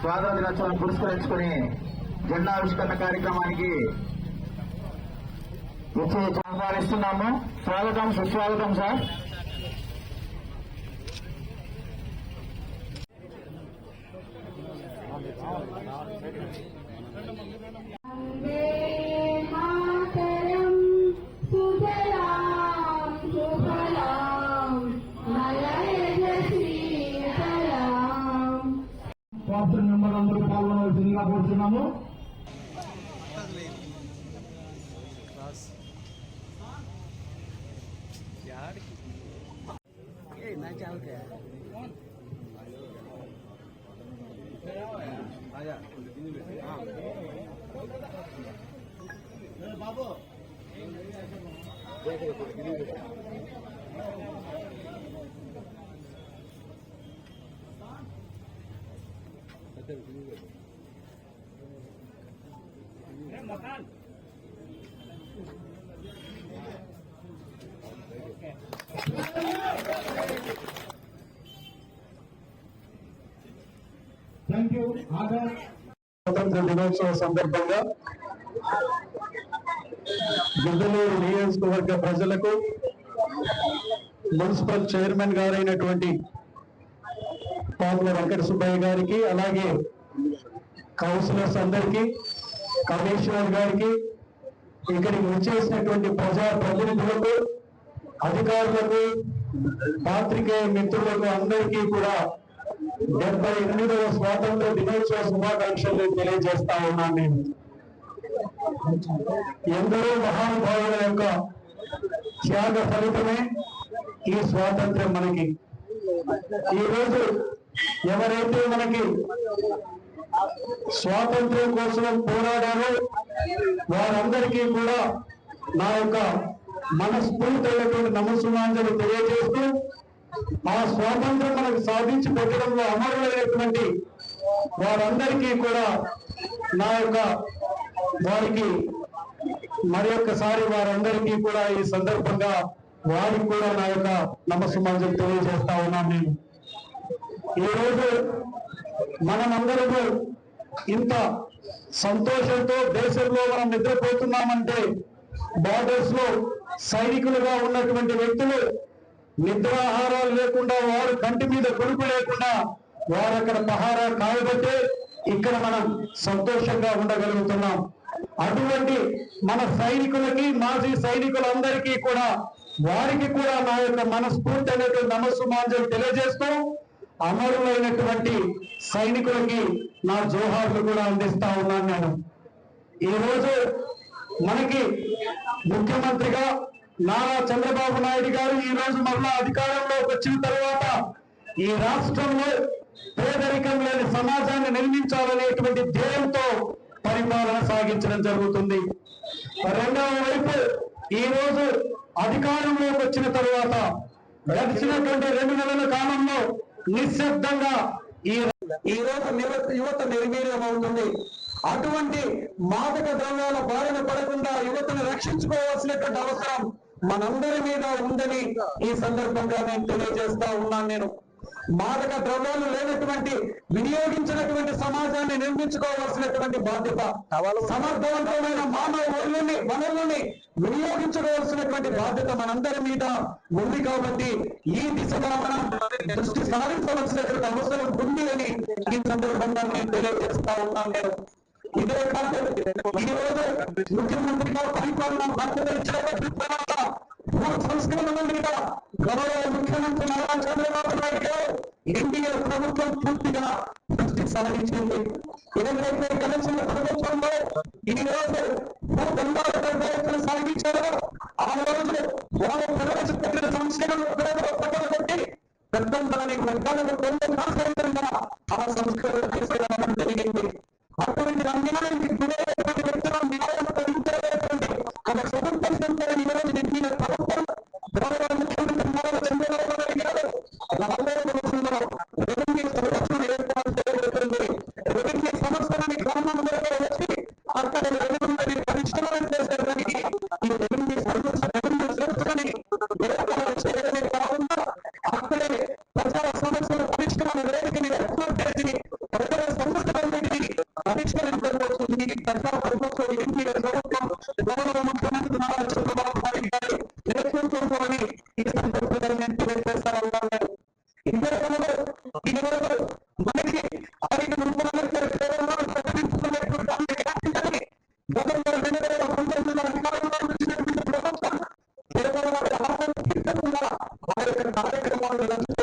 స్వాతంత్ర దినోత్సవం పురస్కరించుకుని జెండావిష్కరణ కార్యక్రమానికి వచ్చి ఆహ్వానిస్తున్నాము స్వాగతం సుస్వాగతం sir. పాత్ర మెంబర్ అందరూ పాల్గొనవలసిందిగా కోరుతున్నాము థ్యాంక్ యూ ఆగా స్వాతంత్ర దినోత్సవ సందర్భంగా గిద్దలూరు నియోజకవర్గ ప్రజలకు మున్సిపల్ చైర్మన్ గారైనటువంటి పాముల వెంకట సుబ్బయ్య గారికి అలాగే కౌన్సిలర్స్ అందరికీ కమిషనర్ గారికి ఇక్కడికి వచ్చేసినటువంటి ప్రజా ప్రతినిధులకు అధికారులకు పాత్రికేయ మిత్రులకు అందరికీ కూడా డెబ్బై ఎనిమిదవ స్వాతంత్ర దినోత్సవ శుభాకాంక్షలు తెలియజేస్తా ఉన్నాను నేను. ఎందరో మహానుభావుల యొక్క త్యాగ ఫలితమే ఈ స్వాతంత్ర్యం మనకి. ఈ రోజు ఎవరైతే మనకి స్వాతంత్ర్యం కోసం పోరాడారో వారందరికీ కూడా నా యొక్క మనస్ఫూర్తైనటువంటి నమస్సుమాంజలు తెలియజేస్తూ ఆ స్వాతంత్రం మనకు సాధించి పెట్టడంలో అమరులైనటువంటి వారందరికీ కూడా నా యొక్క వారికి మరి ఒక్కసారి వారందరికీ కూడా ఈ సందర్భంగా వారికి కూడా నా యొక్క నమస్సుమాంజలు తెలియజేస్తా ఉన్నాను నేను. ఈ రోజు మనమందరము ఇంత సంతోషంతో దేశంలో మనం నిద్రపోతున్నామంటే బార్డర్స్లో సైనికులుగా ఉన్నటువంటి వ్యక్తులు నిద్రాహారాలు లేకుండా వారు కంటి మీద కొడుకు లేకుండా వారు అక్కడ పహారా కాయబట్టే ఇక్కడ మనం సంతోషంగా ఉండగలుగుతున్నాం. అటువంటి మన సైనికులకి మాజీ సైనికులందరికీ కూడా వారికి కూడా నా యొక్క మనస్ఫూర్తి అనేటువంటి నమస్సు మాంజలు తెలియజేస్తూ అమరులైనటువంటి సైనికులకి నా జోహార్లు కూడా అందిస్తా ఉన్నాను నేను. ఈ రోజు మనకి ముఖ్యమంత్రిగా నారా చంద్రబాబు నాయుడు గారు ఈ రోజు మరలా అధికారంలోకి వచ్చిన తర్వాత ఈ రాష్ట్రంలో పేదరికం లేని సమాజాన్ని నిర్మించాలనేటువంటి ధ్యేయంతో పరిపాలన సాగించడం జరుగుతుంది. రెండవ వైపు ఈ రోజు అధికారంలోకి వచ్చిన తర్వాత గడిచినటువంటి రెండు నెలల కాలంలో నిశ్శబ్దంగా ఈ ఈ రోజు యువత యువత నిర్వీర్యం అవుతుంది. అటువంటి మాదక ద్రవ్యాల బారిన పడకుండా యువతను రక్షించుకోవాల్సినటువంటి అవసరం మనందరి మీద ఉందని ఈ సందర్భంగా నేను తెలియజేస్తా ఉన్నాను నేను. మాదక ద్రవ్యాలు లేనటువంటి వినియోగించినటువంటి సమాజాన్ని నిర్మించుకోవాల్సినటువంటి బాధ్యత సమర్థవంతమైన మానవ వనరుల్ని వనరుల్ని వినియోగించుకోవాల్సినటువంటి బాధ్యత మనందరి మీద ఉంది కాబట్టి ఈ దిశగా మనం దృష్టి సారించవలసినటువంటి అవసరం ఉంది అని ఈ సందర్భంగా నేను తెలియజేస్తా ఉన్నాను. నేను ఇదే కాదు ఈ రోజు ముఖ్యమంత్రిగా పరిపాలన బాధ్యత ఇచ్చినటువంటి తర్వాత భూ సంస్కరణ మీద గౌరవ ముఖ్యమంత్రి నారా చంద్రబాబు నాయుడు గారు ఎన్డీఏ ప్రభుత్వం పూర్తిగా దృష్టి సాధించింది. ఏదైతే కలిసిన ప్రభుత్వంలో ఈ రోజు భూ ప్రయత్నం సాగించారో ఆ రోజు వారు ప్రవేశపెట్టిన సంస్కరణ పట్టబట్టి పెట్టి పెద్దం దాని వర్గాలకు కొంచెం నాశనంగా ఆ సంస్కరణ తీసుకురావడం జరిగింది. అటువంటి అన్యాయానికి గురైనటువంటి వ్యక్తులు న్యాయం కలిగించేటువంటి ఒక స్వతంత్ర సంస్థను మందికి దసరా పరిశోధన ఎంపీ మనకి ఆయన ముఖ్యమంత్రి కేవలం కార్యక్రమాలు